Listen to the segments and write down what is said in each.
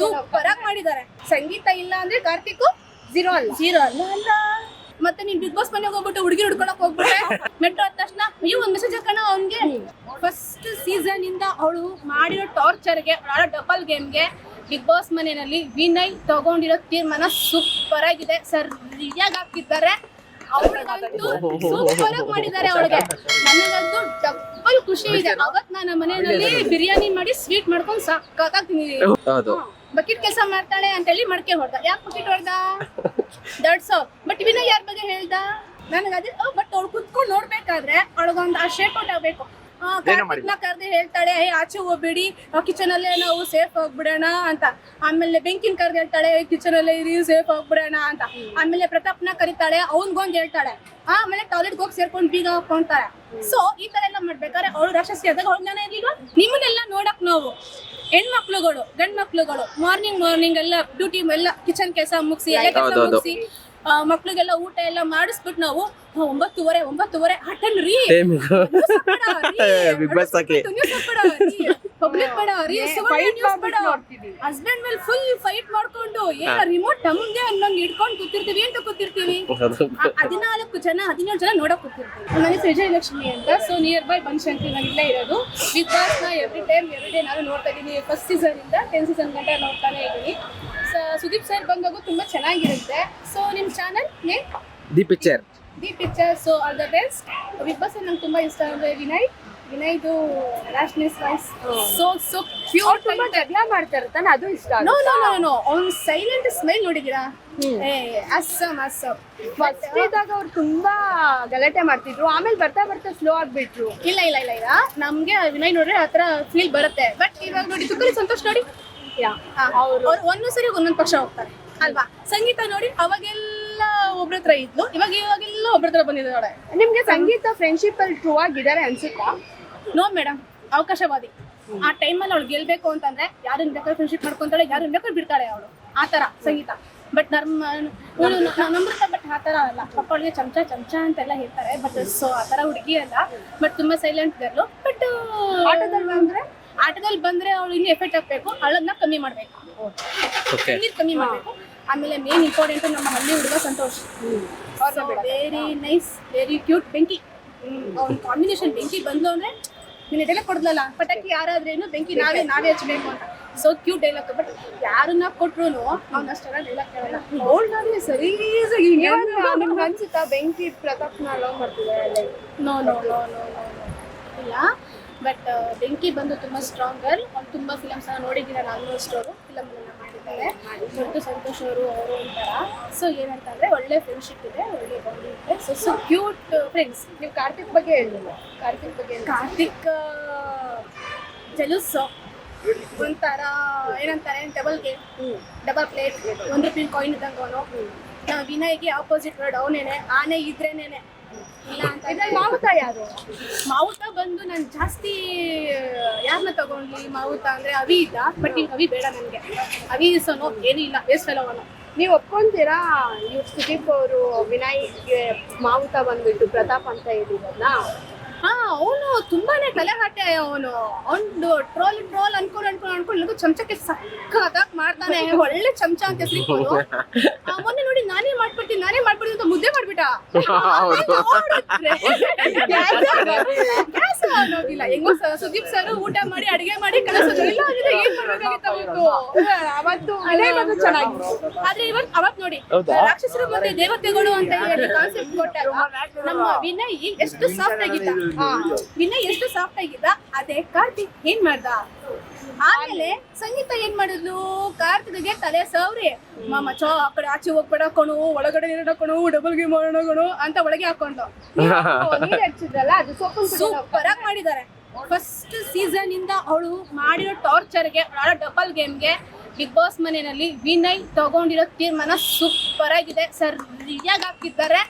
Super ಆಗಿ ಮಾಡಿದ್ದಾರೆ. ಸಂಗೀತ ಇಲ್ಲ ಅಂದ್ರೆ ಕಾರ್ತಿಕ್ ಜೀರೋ ಅಲ್ಲ. ಜೀರೋ ಅಲ್ಲ. ಅಲ್ಲ. ಮತ್ತೆ ನೀನ್ ಬಿಗ್ ಬಾಸ್ ಮನೆಗೆ ಹೋಗ್ಬಿಟ್ಟು ಹುಡುಗಿ ಹುಡ್ಕೊಳಕ್ ಹೋಗ್ಬಿಟ್ಟೆ ಮೆಟ್ರೋ ಆದ ತಕ್ಷಣ ಅಯ್ಯೋ ಒಂದ್ ಮೆಸೇಜ್ ಹಾಕೋಣ ಅವ್ನ್ಗೆ. ಫಸ್ಟ್ ಸೀಸನ್ ಇಂದ ಅವಳು ಮಾಡಿರೋ ಟಾರ್ಚರ್ಗೆ ಆಡೋ ಡಬಲ್ ಗೇಮ್ಗೆ ಬಿಗ್ ಬಾಸ್ ಮನೆಯಲ್ಲಿ ವಿನಯ್ ತಗೊಂಡಿರೋ ತೀರ್ಮಾನ ಸೂಪರ್ ಆಗಿದೆ. ಸರಿಯಾಗಿ ಹಾಕ್ತಿದ್ದಾರೆ. ಅವಳಿಗಂತೂ ಸೂಪರ್ ಆಗಿ ಮಾಡಿದ್ದಾರೆ ಅವಳಿಗೆ. ನನಗಂತೂ ಡಬಲ್ ಖುಷಿ ಇದೆ. ಅವತ್ ನಾನು ಮನೆಯಲ್ಲಿ ಬಿರಿಯಾನಿ ಮಾಡಿ ಸ್ವೀಟ್ ಮಾಡ್ಕೊಂಡು ತಿಂದಿದ್ದೀನಿ ಹೌದು. ಬಕೆಟ್ ಕೆಲಸ ಮಾಡ್ತಾಳೆ ಅಂತ ಹೇಳಿ ಮಡಕೆ ಹೊಡ್ದ. ಯಾಕೆ ಬಕೆಟ್ ಹೊಡ್ದ? ದಡ್ಸೋ ಬಟ್ ವಿನಯ್ ಯಾರ ಬಗ್ಗೆ ಹೇಳ್ದ? ನನಗೆ ಅದೇ ಬಟ್ ಅವ್ಳು ಕುತ್ಕೊಂಡು ನೋಡ್ಬೇಕಾದ್ರೆ ಅವಳಗೊಂದು ಆ ಶೇಪ್ ಔಟ್ ಆಗ್ಬೇಕು. ಕರ್ದೆ ಹೇಳ್ತಾಳೆ ಏ ಆಚೆ ಹೋಗ್ಬೇಡಿ ಕಿಚನ್ ಅಲ್ಲೇ ನಾವು ಸೇಫ್ ಹೋಗ್ಬಿಡೋಣ ಅಂತ. ಆಮೇಲೆ ಬೆಂಕಿನ ಕರ್ದು ಹೇಳ್ತಾಳೆ ಕಿಚನ್ ಅಲ್ಲೇ ಇರಿ ಸೇಫ್ ಹೋಗ್ಬಿಡೋಣ ಅಂತ. ಆಮೇಲೆ ಪ್ರತಾಪ್ನ ಕರೀತಾಳೆ ಅವನ್ಗೊಂದ್ ಹೇಳ್ತಾಳೆ ಆಮೇಲೆ ಟಾಯ್ಲೆಟ್ಗೆ ಹೋಗಿ ಸೇರ್ಕೊಂಡು ಬೀಗ ಹಾಕೊಂತಾರೆ ಸೊ ಈ ತರ ಎಲ್ಲ ಮಾಡ್ಬೇಕಾದ್ರೆ ಅವಳು ರಾಕ್ಷಸಿ ಆದಾಗ ಅವಳು ಜ್ಞಾನ ಇರ್ಲಿಲ್ವಾ? ನಿಮ್ಮನ್ನೆಲ್ಲ ನೋಡಕ್ ನಾವು. ಹೆಣ್ಮಕ್ಳುಗಳು ಗಂಡ್ ಮಕ್ಳುಗಳು ಮಾರ್ನಿಂಗ್ ಮಾರ್ನಿಂಗ್ ಎಲ್ಲ ಡ್ಯೂಟಿ ಎಲ್ಲ ಕಿಚನ್ ಕೆಲಸ ಮುಗಿಸಿ ಎಲ್ಲ ಕೆಲಸ. ಮುಗಿಸಿ ಮಕ್ಳಿಗೆಲ್ಲ ಊಟ ಎಲ್ಲ ಮಾಡಿಸ್ಬಿಟ್ಟು ನಾವು ಒಂಬತ್ತುವರೆ ಒಂಬತ್ತುವರೆ ಹಟನ್ ರೀ. ಬಿಗ್. ಪಬ್ಲಿಕ್ ಬೇಡ ರೀ. ಹಸ್ಬೆಂಡ್ ಮೇಲೆ ಫುಲ್ ಫೈಟ್ ಮಾಡ್ಕೊಂಡು ಏನ ರಿಮೋಟ್ ನಮ್ಗೆ ಅನ್ನಂಗ್ ಹಿಡ್ಕೊಂಡು ಕೂತಿರ್ತೀವಿ ಅಂತ ಕೂತಿರ್ತೀವಿ? ಹದಿನಾಲ್ಕು ಜನ ಹದಿನೇಳು ಜನ ನೋಡಕ್ ಕೂತಿರ್ತೀವಿ. ನನ್ನ ಹೆಸರು ವಿಜಯಲಕ್ಷ್ಮಿ ಅಂತ. ಸೊ ನಿಯರ್ ಬೈ ಬನಶಂಕರಿ ನಾನು ಇಲ್ಲೇ ಇರೋದು. ಬಿಗ್ ಬಾಸ್ನ ಎವ್ರಿ ಟೈಮ್ ಎವ್ರಿ ಡೇ ನಾನು ನೋಡ್ತಾ ಇದ್ದೀನಿ ಫಸ್ಟ್ ಸೀಸನ್ ಇಂದ ಟೆನ್ ಸೀಸನ್ ಗಂಟ ನೋಡ್ತಾನೆ ಇದ್ದೀನಿ. ಸುದೀಪ್ ಸರ್ ಬಂದಾಗೂ ತುಂಬಾ ಚೆನ್ನಾಗಿರುತ್ತೆ. ಸೊ ನಿಮ್ channel name the picture the picture so all the best Bigg Boss ನಂಗೆ ತುಂಬಾ ಇಷ್ಟ ಅಂದ್ರೆ ವಿನಯ್. ವಿನಯ್ದು ರ್ಯಾಶ್ನೆಸ್ ವಾಯ್ಸ್ ಸೊ ಸೊ ಅವ್ರು ಪ್ಯೂರ್ ತುಂಬಾ ಜಗಳ ಮಾಡ್ತಾರೆ ತಾನೆ? ಅದು ಇಷ್ಟ ನೋ ನೋ ನೋ ನೋ ಅವ್ನ್ ಸೈಲೆಂಟ್ ಸ್ಮೈಲ್ ನೋಡಿದೀರಾ ಏ ಅಸ್ಸಮ್ ಅಸ್ಸಮ್ ಫಸ್ಟ್ ಇದ್ದಾಗ ಅವ್ರು ತುಂಬಾ ಗಲಾಟೆ ಮಾಡ್ತಿದ್ರು ಆಮೇಲೆ ಬರ್ತಾ ಬರ್ತಾ ಸ್ಲೋ ಆಗ್ಬಿಟ್ರು. ಇಲ್ಲ ಇಲ್ಲ ಇಲ್ಲ ಇಲ್ಲ. ನಮ್ಗೆ ವಿನಯ್ ನೋಡ್ರೆ ಆತರ ಫೀಲ್ ಬರುತ್ತೆ. ಬಟ್ ಇವಾಗ ನೋಡಿ ತುಂಬಾ ಸಂತೋಷ ನೋಡಿ. ಅವ್ರು. ಒಂದೊಂದು ಸರಿ ಒಂದೊಂದು ಪಕ್ಷ ಹೋಗ್ತಾರೆ. ಅಲ್ವಾ? ಸಂಗೀತ ನೋಡಿ ಅವಾಗೆಲ್ಲ ಒಬ್ರ ಹತ್ರ ಇದ್ಲು ಇವಾಗ ಇವಾಗೆಲ್ಲ ಒಬ್ರ ಹತ್ರ ಬಂದಿದ್ದಾಳೆ ನಿಮ್ಗೆ ಸಂಗೀತ ಫ್ರೆಂಡ್ಶಿಪ್ ಅಲ್ಲಿ ಟ್ರೂ ಆಗಿದ್ದಾರೆ ಅನ್ಸುತ್ತಾ? ನೋ ಮೇಡಮ್ ಅವಕಾಶವಾದಿ. ಆ ಟೈಮಲ್ಲಿ ಅವಳು ಗೆಲ್ಬೇಕು ಅಂತಂದ್ರೆ ಯಾರನ್ನ ಬೇಕಾದ್ರೆ ಫ್ರೆಂಡ್ಶಿಪ್ ಮಾಡ್ಕೊಂತಾಳೆ ಯಾರು ಬೇಕಾದ್ರೆ ಬಿಡ್ತಾಳೆ ಅವಳು. ಆ ತರ ಸಂಗೀತ. ಬಟ್ ನಮ್ಮ ನಮ್ರತ ಬಟ್ ಆ ಥರ ಅಲ್ಲ. ಪಾಪ ಅವಳಿಗೆ ಚಮಚ ಚಮಚ ಅಂತೆಲ್ಲ ಹೇಳ್ತಾರೆ. ಬಟ್ ಸೊ ಆ ತರ ಹುಡುಗಿ ಅಲ್ಲ. ಬಟ್ ತುಂಬಾ ಸೈಲೆಂಟ್ ಗರ್ಲು ಬಟ್ ಆಟದಲ್ಲಿ ಬಂದ್ರೆ ಆಟದಲ್ಲಿ ಬಂದ್ರೆ ಅವ್ರು ಇನ್ನೂ ಎಫೆಕ್ಟ್ ಹಾಕ್ಬೇಕು ಅಳನ್ನ ಕಮ್ಮಿ ಮಾಡ್ಬೇಕು. ಓಕೆ ನೀರು ಕಮ್ಮಿ ಮಾಡ್ಬೇಕು. ಆಮೇಲೆ ಮೇನ್ ಇಂಪಾರ್ಟೆಂಟ್ ನಮ್ಮ ಹಳ್ಳಿ ಹುಡುಗ Santhosh. Very nice very cute Benki. ಅವ್ನ ಕಾಂಬಿನೇಷನ್ ಬೆಂಕಿ ಬಂದು ಅಂದ್ರೆ ನೀನು ಡೈಲಾಗ್ ಕೊಡ್ದಲ್ಲ ಪಟಾಕಿ ಯಾರಾದ್ರೇನು ಬೆಂಕಿ ನಾವೇ ನಾವೇ ಹಚ್ಬೇಕು ಅಂತ. ಸೊ ಕ್ಯೂಟ್ ಡೈಲಾಗ್ ಬಟ್ ಯಾರನ್ನ ಕೊಟ್ರು ಅವ್ನ ಅಷ್ಟೆಲ್ಲ ಡೈಲಾಗ್ ಕೇಳಲ್ಲ. ಅವಳಾದ್ರೆ ಸರೀಸಾಗಿ ಇವಾಗ ನಿಮ್ಗೆ ಅನ್ಸುತ್ತಾ ಬೆಂಕಿ ಪ್ರತಾಪ್ ಲವ್ ಮಾಡ್ತಿದ್ದಾರೆ no no no no no ಇಲ್ಲ. ಬಟ್ ಬೆಂಕಿ ಬಂದು ತುಂಬ ಸ್ಟ್ರಾಂಗರ್ ಅವ್ರು ತುಂಬ ಫಿಲಮ್ಸ್ ನೋಡಿದ್ದೀನಿ ನಾನು ಆಲ್ಮೋಸ್ಟ್ ಅವರು? ಫಿಲಮ್ ಎಲ್ಲ ಮಾಡಿದ್ದಾರೆ. ದೊಡ್ಡ ಸಂತೋಷ್ ಅವರು ಅವರು ಒಂಥರ ಸೊ ಏನಂತಂದರೆ ಒಳ್ಳೆ ಫ್ರೆಂಡ್ಶಿಪ್ ಇದೆ ಒಳ್ಳೆ ಬಾಂಡಿಂಗ್ ಇದೆ. ಸೊ ಸೊ ಕ್ಯೂಟ್ ಫ್ರೆಂಡ್ಸ್ ನೀವು ಕಾರ್ತಿಕ್ ಬಗ್ಗೆ ಹೇಳಿಲ್ಲ ಕಾರ್ತಿಕ್ ಬಗ್ಗೆ? ಕಾರ್ತಿಕ್ ಜಲುಸ್ ಒಂಥರ ಏನಂತಾರೆ ಡಬಲ್ ಗೇಮ್ ಡಬಲ್ ಪ್ಲೇಟ್ ಒಂದು ರೂಪಾಯಿ ಕಾಯಿನ್ ಇದ್ದಂಗೆ ಅವನು ವಿನಯ್ಗೆ ಆಪೋಸಿಟ್ ವರ್ಡ್ ಅವನೇನೆ. ಆನೆ ಇದ್ರೇನೇನೆ. ಇದ್ರಲ್ಲಿ ಮಾವುತ ಯಾರು? ಮಾವುತ ಬಂದು ನಾನು ಜಾಸ್ತಿ ಯಾರನ್ನ ತಗೊಂಡ್ಲಿ? ಮಾವುತ ಅಂದ್ರೆ ಅವಿ ಇದ್ದ ಬಟ್ ಈಗ ಅವಿ ಬೇಡ ನನಗೆ. ಅವಿ ಸೋನು ಏನೂ ಇಲ್ಲ. ವೇಸ್ಟ್ ಅಲ್ಲವನು ನೀವು ಒಪ್ಕೊಂತೀರಾ? ಇವ್ರು ಸುದೀಪ್ ಅವರು ವಿನಾಯ್ಗೆ ಮಾವುತ ಬಂದ್ಬಿಟ್ಟು ಪ್ರತಾಪ್ ಅಂತ ಹೇಳಿದ್ರಲ್ಲ? ಹಾ ಅವನು ತುಂಬಾನೇ ತಲೆಹಾಟೆ ಅವನು. ಅವ್ನು ಟ್ರೋಲ್ ಟ್ರೋಲ್ ಅನ್ಕೊಂಡು ಅನ್ಕೊಂಡು ಅನ್ಕೊಂಡು ಚಮಚಕ್ಕೆ ಸಕ್ಕತ್ತಾಗಿ ಮಾಡ್ತಾನೆ ಒಳ್ಳೆ ಚಮಚ ಅಂತ ಹೆಸರಿಕೊಂಡು ಮೊನ್ನೆ ನೋಡಿ ನಾನೇ ಮಾಡ್ಬಿಡ್ತೀನಿ ನಾನೇ ಮಾಡ್ಬಿಡ್ತೀನಿ ಅಂತ ಮುದ್ದೆ ಮಾಡ್ಬಿಟ್ಟ. ಅನ್ನೋದಿಲ್ಲ ಹೆಂಗೋ ಸುದೀಪ್ ಸರ್ ಊಟ ಮಾಡಿ ಅಡಿಗೆ ಮಾಡಿ ಕಳಿಸೋದು. ಇಲ್ಲ ಅಂದ್ರೆ ಏನ್ ಮಾಡ್ಬೇಕಾಗಿತ್ತು ಅವತ್ತು ಅವತ್ತು ಬಂದು ಚೆನ್ನಾಗಿತ್ತು. ಆದ್ರೆ ಇವತ್ ಅವತ್ ನೋಡಿ? ರಾಕ್ಷಸರು ಮತ್ತೆ ದೇವತೆಗಳು ಅಂತ ಹೇಳಿ ಕಾನ್ಸೆಪ್ಟ್ ಕೊಟ್ಟಾಗ ನಮ್ಮ ವಿನಯ್ ಎಷ್ಟು ಸಾಫ್ಟ್ ಆಗಿದ್ದ. ವಿನಯ್ ಎಷ್ಟು ಸಾಫ್ಟ್ ಆಗಿದ್ದ? ಅದೇ ಕಾರ್ತಿಕ್ ಏನ್ ಮಾಡ್ದ? ಆಮೇಲೆ ಸಂಗೀತ ಏನ್ ಮಾಡಿದ್ಲು? ಕಾರ್ತಿಕ್ಗೆ ತಲೆ ಸವ್ರಿ. ಮಾಮ ಚೋ ಆ ಕಡೆ ಆಚೆ ಹೋಗ್ಬೇಡ ಕಣು ಒಳಗಡೆ ನೀರು ಕಣು ಡಬಲ್ ಗೇಮ್ ಮಾಡೋಣ ಅಂತ ಒಳಗೆ ಹಾಕೊಂಡು ನೀರ್ ಹಚ್ಚಿದ್ರಲ್ಲ ಅದು ಸೂಪರ್. ಆಗಿ ಮಾಡಿದ್ದಾರೆ. ಫಸ್ಟ್ ಸೀಸನ್ ಇಂದ ಅವಳು ಮಾಡಿರೋ ಟಾರ್ಚರ್ಗೆ ಆಡೋ ಡಬಲ್ ಗೇಮ್ಗೆ ಬಿಗ್ ಬಾಸ್ ಮನೆಯಲ್ಲಿ ವಿನಯ್ ತಗೊಂಡಿರೋ ತೀರ್ಮಾನ ಸೂಪರ್ ಆಗಿದೆ. ಸರಿಯಾಗಿ ಹಾಕ್ತಿದ್ದಾರೆ.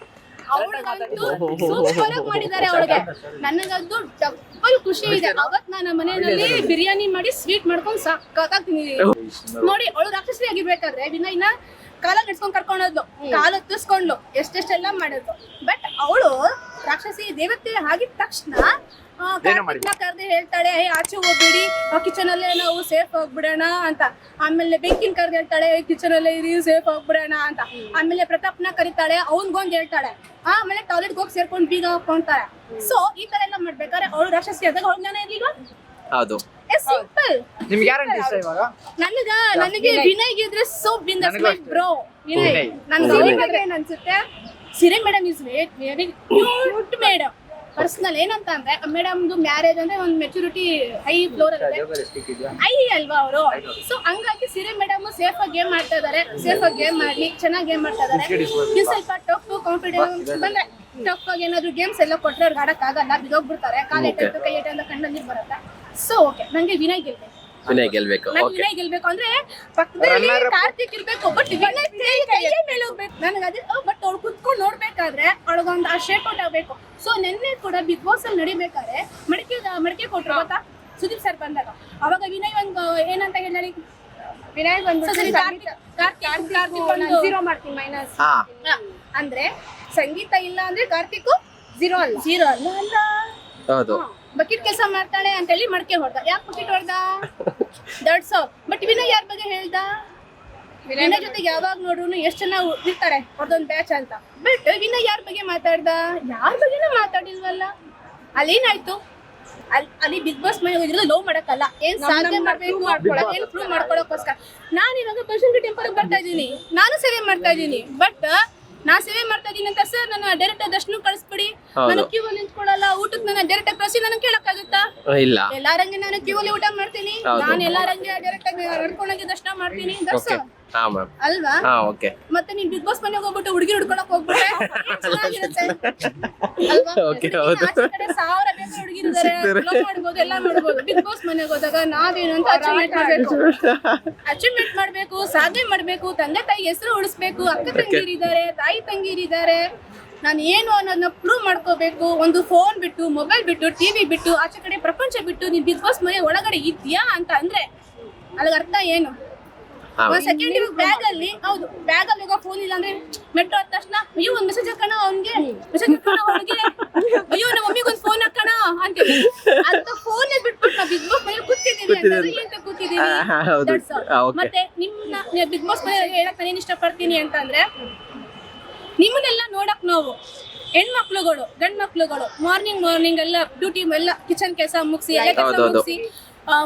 ಅವಳಿಗಂತೂ ಸೂಪರ್ ಆಗಿ ಮಾಡಿದ್ದಾರೆ ಅವಳಿಗೆ. ನನಗಂತೂ ಡಬಲ್ ಖುಷಿ ಇದೆ. ಅವತ್ ನಾನು ಮನೆಯಲ್ಲಿ ಬಿರಿಯಾನಿ ಮಾಡಿ ಸ್ವೀಟ್ ಮಾಡ್ಕೊಂಡು ಸಾಕಾಗ್ತೀನಿ. ತಿಂದಿದ್ದೀನಿ ನೋಡಿ ಅವಳು ರಾಕ್ಷಸಿ ಆಗಿರ್ಬೇಕಾದ್ರೆ ವಿನಯ್ನ ಕಾಲ ಕಟ್ಸ್ಕೊಂಡ್ ಕರ್ಕೊಂಡೋದ್ಲು. ಕಾಲ ತುಸ್ಕೊಂಡ್ಲು ಎಷ್ಟೆಷ್ಟೆಲ್ಲ ಮಾಡಿದ್ಲು. ಬಟ್ ಅವಳು ರಾಕ್ಷಸಿ ದೇವತೆ ಆಗಿದ ತಕ್ಷಣ ಕರೆದು ಹೇಳ್ತಾಳೆ "ಏ, ಆಚೆ ಹೋಗ್ಬಿಡಿ ಕಿಚನ್ ಅಲ್ಲೇ ನಾವು ಸೇಫ್ ಹೋಗ್ಬಿಡೋಣ ಅಂತ. ಆಮೇಲೆ ಬೆಂಕಿನ ಕರೆದು ಹೇಳ್ತಾಳೆ ಕಿಚನ್ ಅಲ್ಲೇ ಇರಿ ಸೇಫ್ ಹೋಗ್ಬಿಡೋಣ ಅಂತ. ಆಮೇಲೆ ಪ್ರತಾಪ್ನ ಕರಿತಾಳೆ ಅವ್ನ್ಗೊಂದ್ ಹೇಳ್ತಾಳೆ. ಆಮೇಲೆ ಟಾಯ್ಲೆಟ್ ಹೋಗಿ ಸೇರ್ಕೊಂಡು ಬೀಗ ಹಾಕೊಂತಾರೆ ಸೊ ಈ ತರ ಎಲ್ಲ ಮಾಡ್ಬೇಕಾದ್ರೆ ಅವಳು ರಾಕ್ಷಸಿ ಆದಾಗ ಅವ್ಳ ಜ್ಞಾನ ಇರ್ಲಿಲ್ಲ ಹೌದು. ಸಿಂಪಲ್ ನಿಮ್ಗೆ ಇಷ್ಟ ಇವಾಗ? ನನಗ ನನಗೆ ವಿನಯ್. ಇದ್ರೆ ಸೋ ಬಿನ್ ನನಗೂ ಅಷ್ಟೇ. ಬ್ರೋ ವಿನಯ್ ವಿನಯ್. ನನ್ ಸಿರಿ ಬಗ್ಗೆ ಏನ್ ಅನ್ಸುತ್ತೆ? Siri madam is very cute madam personal ಏನಂತ ಅಂದ್ರೆ ಮೇಡಮ್ದು ಮ್ಯಾರೇಜ್ ಅಂದ್ರೆ ಒಂದು ಮೆಚುರಿಟಿ ಹೈ ಫ್ಲೋರ್ ಅಲ್ಲಿ ಇದೆ. ಐ ಅಲ್ವಾ ಅವರು? ಸೊ ಹಂಗಾಗಿ ಸಿರಿ ಮೇಡಮ್ ಸೇಫ್ ಆಗಿ ಗೇಮ್ ಮಾಡ್ತಾ ಇದಾರೆ. ಸೇಫ್ ಆಗಿ ಗೇಮ್ ಮಾಡ್ಲಿ ಚೆನ್ನಾಗಿ ಗೇಮ್ ಮಾಡ್ತಾ ಇದಾರೆ. ನೀವು ಸ್ವಲ್ಪ ಟಫ್ ಕಾನ್ಫಿಡೆನ್ಸ್ ಬಂದ್ರೆ ಟಫ್ ಆಗಿ ಏನಾದ್ರು ಗೇಮ್ಸ್ ಎಲ್ಲ ಕೊಟ್ರೆ ಅವ್ರಿಗೆ ಆಡಕ್ ಆಗಲ್ಲ. ಬಿದೋಗ್ಬಿಡ್ತಾರೆ ಕಾಲ ಏಟಾಯ್ತು ಕೈ ಅಂತ ಕಣ್ಣಲ್ಲಿ ಬರುತ್ತೆ. ಸೊ ಓಕೆ ನಂಗೆ ವಿನಯ್ ಗೆಲ್ಬೇಕು. ವಿನಯ್ ಗೆಲ್ಬೇಕು ನಂಗೆ ಓಕೆ ವಿನಯ್ ಗೆಲ್ಬೇಕು ಅಂದ್ರೆ ಪಕ್ಕದಲ್ಲಿ ಕಾರ್ತಿಕ್ ಇರ್ಬೇಕು ಬಟ್ ವಿನಯ್ ಕೈಯ ಮೇಲೆ ಹೋಗ್ಬೇಕು. ನನಗೆ ಅದೇ ಬಟ್ ಅವ್ಳು ಕುತ್ಕೊಂಡು ನೋಡ್ಬೇಕಾದ್ರೆ ಅವಳಗೊಂದು ಆ ಶೇಪ್ ಔಟ್ ಆಗ್ಬೇಕು. ಸೊ ನೆನ್ನೆ ಕೂಡ ಬಿಗ್ ಬಾಸ್ ಅಲ್ಲಿ ನಡಿಬೇಕಾದ್ರೆ ಮಡಿಕೆ ಮಡಿಕೆ ಕೊಟ್ರು ಗೊತ್ತಾ? ಸುದೀಪ್ ಸರ್ ಬಂದಾಗ. ಅವಾಗ ವಿನಯ್ ಒಂದು ಏನಂತ ಹೇಳಿ ವಿನಯ್ ಬಂದ್ಬಿಟ್ಟು ಕಾರ್ತಿಕ್ ಕಾರ್ತಿಕ್ ಕಾರ್ತಿಕ್ ಒಂದು ಜೀರೋ ಮಾಡ್ತೀನಿ ಮೈನಸ್ ಹಾ. ಹಾ, ಅಂದ್ರೆ ಸಂಗೀತ ಇಲ್ಲ ಅಂದ್ರೆ ಕಾರ್ತಿಕ್ ಜೀರೋ ಅಲ್ಲ. ಜೀರೋ ಅಲ್ಲ. ಅಲ್ಲ ಹೌದು. ಬಕೆಟ್ ಕೆಲಸ ಮಾಡ್ತಾಳೆ ಅಂತ ಹೇಳಿ ಮಡಕೆ ಹೊಡೆದ. ಯಾಕೆ ಬಕೆಟ್ ಹೊಡ್ದ? ದಡ್ಸೋ ಬಟ್ ವಿನಯ್ ಯಾರ ಬಗ್ಗೆ ಹೇಳ್ದ? ವಿನಯ್ ಜೊತೆ ಯಾವಾಗ ನೋಡ್ರು ಎಷ್ಟು ಜನ ಇರ್ತಾರೆ ಅವ್ರದೊಂದು ಬ್ಯಾಚ್ ಅಂತ. ಬಟ್ ವಿನಯ್ ಯಾರ ಬಗ್ಗೆ ಮಾತಾಡ್ದ? ಯಾರ ಬಗ್ಗೆನೂ ಮಾತಾಡಿಲ್ವಲ್ಲ. ಅಲ್ಲೇನಾಯ್ತು? ಅಲ್ಲಿ ಅಲ್ಲಿ ಬಿಗ್ ಬಾಸ್ ಮನೆ ಹೋಗಿದ್ರೆ ಲವ್ ಮಾಡಕ್ಕಲ್ಲ. ಏನ್ ಸಾಧನೆ ಮಾಡ್ಬೇಕು? ಮಾಡ್ಕೊಳಕ್. ಏನ್ ಪ್ರೂವ್ ಮಾಡ್ಕೊಳಕ್ಕೋಸ್ಕರ? ನಾನು ಇವಾಗ ಪರ್ಸನ್ ಟೆಂಪಲ್ ಬರ್ತಾ ಇದ್ದೀನಿ. ನಾನು ಸೇವೆ ಮಾಡ್ತಾ ಇದ್ದೀನಿ. ಬಟ್ ನಾ ಸೇವೆ ಮಾಡ್ತಾ ಇದೀನಿ ಅಂತ ಸರ್ ನನ್ನ ಡೈರೆಕ್ಟ್ ದರ್ಶನ ಕಳಿಸ್ಬಿಡಿ. ನಾನು ಕ್ಯೂ ಅಲ್ಲಿ ನಿಂತ್ಕೊಳ್ಳಲ್ಲ ಊಟಕ್ಕೆ ನನ್ನ ಡೈರೆಕ್ಟ್ ಕಳಿಸಿ ನನಗೆ ಕೇಳಕ್ಕಾಗುತ್ತಾ? ಇಲ್ಲ. ಎಲ್ಲಾರಂಗೆ ನಾನು ಕ್ಯೂ ಅಲ್ಲಿ ಊಟ ಮಾಡ್ತೀನಿ. ನಾನು ಎಲ್ಲಾರಂಗೆ ಡೈರೆಕ್ಟ್ ಆಗಿ ನಡ್ಕೊಂಡೋಗಿ ದರ್ಶನ ಮಾಡ್ತೀನಿ. ದರ್ಶ ಓಕೆ ಹಾ ಮ್ಯಾಮ್ ಅಲ್ವಾ? ಹಾ ಓಕೆ ಮತ್ತೆ ನೀನ್ ಬಿಗ್ ಬಾಸ್ ಮನೆಗೆ ಹೋಗ್ಬಿಟ್ಟು ಹುಡುಗಿ ಹುಡ್ಕೊಳಕ್ ಹೋಗ್ಬಿಟ್ರೆ ಏನ್ ಚೆನ್ನಾಗಿರುತ್ತೆ? ಅಲ್ವಾ? Okay, ಹೌದು. ಆಚೆ ಕಡೆ ಸಾವಿರ ಜನ ಹುಡುಗಿರಿದ್ದಾರೆ ಇದ್ದಾರೆ ಮಾಡ್ಬೋದು ಎಲ್ಲ ಮಾಡ್ಬೋದು. ಬಿಗ್ ಬಾಸ್ ಮನೆಗೆ ಹೋದಾಗ ನಾವೇನು ಅಂತ ಅಚೀವ್ಮೆಂಟ್ ಮಾಡ್ಬೇಕು? ಅಚೀವ್ಮೆಂಟ್ ಮಾಡ್ಬೇಕು ಸಾಧನೆ ಮಾಡ್ಬೇಕು ತಂದೆ ತಾಯಿ ಹೆಸರು ಉಳಿಸ್ಬೇಕು ಅಕ್ಕ ತಂಗಿರಿದ್ದಾರೆ ತಾಯಿ ತಂಗಿರಿದ್ದಾರೆ. ನಾನು ಏನು ಅನ್ನೋದನ್ನ ಪ್ರೂವ್ ಮಾಡ್ಕೋಬೇಕು. ಒಂದು ಫೋನ್ ಬಿಟ್ಟು ಮೊಬೈಲ್ ಬಿಟ್ಟು ಟಿವಿ ಬಿಟ್ಟು ಆಚೆ ಕಡೆ ಪ್ರಪಂಚ ಬಿಟ್ಟು ನೀನ್ ಬಿಗ್ ಬಾಸ್ ಮನೆ ಒಳಗಡೆ ಇದ್ಯಾ ಅಂತ ಅಂದ್ರೆ ಅಲ್ಲಿಗೆ ಅರ್ಥ ಏನು? ಹಾ ಇವಾಗ ಸೆಕೆಂಡ್ ಬ್ಯಾಗ್ ಅಲ್ಲಿ ಹೌದು ಬ್ಯಾಗ್ ಅಲ್ಲಿ ಹೋಗೋ ಫೋನ್ ಇಲ್ಲ ಅಂದ್ರೆ ಮೆಟ್ರೋ ಆದ ತಕ್ಷಣ ಅಯ್ಯೋ ಒಂದ್ ಮೆಸೇಜ್ ಹಾಕೋಣ ಅವ್ನಿಗೆ ಮೆಸೇಜ್ ಹಾಕೋಣ ಅವ್ನಿಗೆ ಅಯ್ಯೋ ನಮ್ಮ ಮಮ್ಮಿಗೆ ಒಂದ್ ಫೋನ್ ಹಾಕೋಣ ಅಂತ ಅಂತ ಫೋನ್ ಬಿಟ್ಬಿಟ್ಟು ನಾವು ಬಿಗ್ ಬಾಸ್ ಮನೇಲಿ ಅಂತಂದ್ರೆ all. ಆ, okay. ಮತ್ತೆ ನಿಮ್ನ ಬಿಗ್ ಬಾಸ್ ಮನೆ ಹೇಳಕ್ ನಾನೇನ್ ಇಷ್ಟಪಡ್ತೀನಿ ಅಂತಂದ್ರೆ ನಿಮ್ಮನ್ನೆಲ್ಲ ನೋಡಕ್ ನಾವು ಹೆಣ್ಮಕ್ಳುಗಳು ಗಂಡ್ ಮಕ್ಳುಗಳು ಮಾರ್ನಿಂಗ್ ಮಾರ್ನಿಂಗ್ ಎಲ್ಲ ಡ್ಯೂಟಿ ಎಲ್ಲ ಕಿಚನ್ ಕೆಲಸ ಮುಗಿಸಿ ಎಲ್ಲ ಕೆಲಸ. ಮುಗಿಸಿ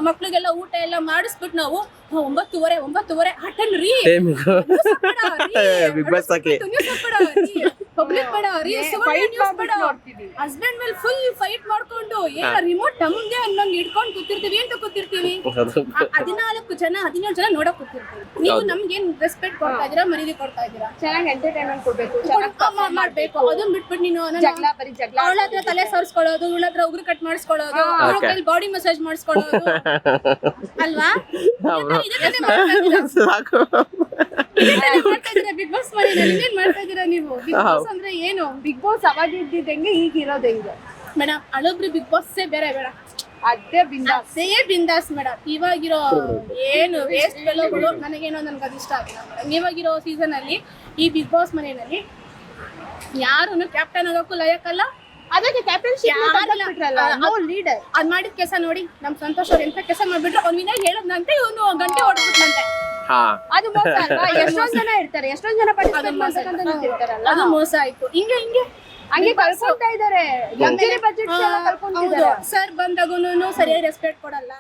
ಮಕ್ಳಿಗೆಲ್ಲ ಊಟ ಎಲ್ಲ ಮಾಡಿಸ್ಬಿಟ್ಟು ನಾವು ಒಂಬತ್ತುವರೆ ಒಂಬತ್ತುವರೆ ಹಟನ್ ರೀ. ಬಿಗ್ ಬಾಸ್ ಪಬ್ಲಿಕ್ ಬೇಡ. ಹಸ್ಬೆಂಡ್ ಮೇಲೆ ಫುಲ್ ಫೈಟ್ ಮಾಡ್ಕೊಂಡು ಏನ ರಿಮೋಟ್ ನಮ್ಗೆ ಅನ್ನಂಗ್ ಹಿಡ್ಕೊಂಡು ಕೂತಿರ್ತೀವಿ ಅಂತ ಕೂತಿರ್ತೀವಿ? ಹದಿನಾಲ್ಕು ಜನ ಹದಿನೇಳು ಜನ ನೋಡಕ್ ಕೂತಿರ್ತೀವಿ. ನೀವು. ನಮ್ಗೆ ಏನ್ ರೆಸ್ಪೆಕ್ಟ್ ಕೊಡ್ತಾ ಇದೀರಾ ಮರ್ಯಾದೆ ಕೊಡ್ತಾ ಇದೀರಾ ಚೆನ್ನಾಗಿ ಎಂಟರ್ಟೈನ್ಮೆಂಟ್ ಕೊಡ್ಬೇಕು ಮಾಡ್ಬೇಕು. ಅದನ್ನ ಬಿಟ್ಬಿಟ್ಟು ನೀನು ಜಗಳ ಬರೀ ಜಗಳ ಅವಳ ಹತ್ರ ತಲೆ ಸಾರಿಸ್ಕೊಳ್ಳೋದು ಇವಳ ಹತ್ರ ಉಗುರು ಕಟ್ ಮಾಡಿಸ್ಕೊಳ್ಳೋದು ಅವಳ ಕೈಲಿ ಬಾಡಿ ಮಸಾಜ್ ಮಾಡಿಸ್ಕೊಳ್ಳೋದು. ಅಲ್ವಾ? ಸಾಕು. ಇದೇ ಬಿಗ್ ಬಾಸ್ ಮನೆಯಲ್ಲಿ ಏನ್ ಮಾಡ್ತಾ ಇದೀರಾ ನೀವು ಬಿಗ್ ಬಾಸ್ ಅಂದ್ರೆ ಏನು? ಬಿಗ್ ಬಾಸ್ ಅವಾಗ ಇದ್ದಿದ್ದಂಗೆ ಈಗ ಇರೋದು ಹೆಂಗೆ? ಮೇಡಮ್ ಹಳಬ್ರು ಬಿಗ್ ಬಾಸ್ಸೇ ಬೇರೆ ಬೇಡ. ಅದೇ ಬಿಂದಾಸ್. ಅದೇ ಬಿಂದಾಸ್ ಮೇಡಮ್ ಇವಾಗಿರೋ ಏನು ವೇಸ್ಟ್ ಬೆಲೋಗಳು ನನಗೇನೋ ನನ್ಗೆ ಅದು ಇಷ್ಟ ಆಗಿಲ್ಲ ಮೇಡಮ್ ಇವಾಗಿರೋ ಸೀಸನ್ ಅಲ್ಲಿ ಈ ಬಿಗ್ ಬಾಸ್ ಮನೆಯಲ್ಲಿ ಯಾರು ಕ್ಯಾಪ್ಟನ್ ಆಗೋಕ್ಕೂ ಲಯಕ್ಕಲ್ಲ. ಅದಕ್ಕೆ ಕ್ಯಾಪ್ಟನ್ಶಿಪ್ ಯಾರಲ್ಲ. ಬಿಟ್ರಲ್ಲ ನೋ ಲೀಡರ್ ಅದ್ ಮಾಡಿದ ಕೆಲಸ ನೋಡಿ. ನಮ್ ಸಂತೋಷ್ ಅವ್ರು ಎಂತ ಕೆಲಸ ಮಾಡ್ಬಿಟ್ರು? ಅವ್ನ ವಿನಯ್ ಹೇಳದ್ನಂತೆ ಇವನು ಗಂಟೆ ಹೊಡ್ಬಿಟ್ನಂತೆ. ಅದು ಮೋಸ ಅಲ್ವಾ? ಎಷ್ಟೊಂದ್ ಜನ ಇರ್ತಾರೆ ಎಷ್ಟೊಂದ್ ಜನ ಪಾರ್ಟಿಸಿಪೇಟ್ ಮೋಸ ಮಾಡ್ಬೇಕಂತ ನಿಂತಿರ್ತಾರಲ್ಲ ಅದು ಮೋಸ ಆಯ್ತು. ಹಿಂಗೆ ಹಿಂಗೆ. ಹಂಗೆ ಕಳ್ಕೊಂತಾ ಇದಾರೆ ಬಜೆಟ್ ಕಳ್ಕೊಂತಿದ್ದಾರೆ ಸರ್ ಬಂದಾಗೂನು ಸರಿಯಾಗಿ ರೆಸ್ಪೆಕ್ಟ್ ಕೊಡಲ್ಲ.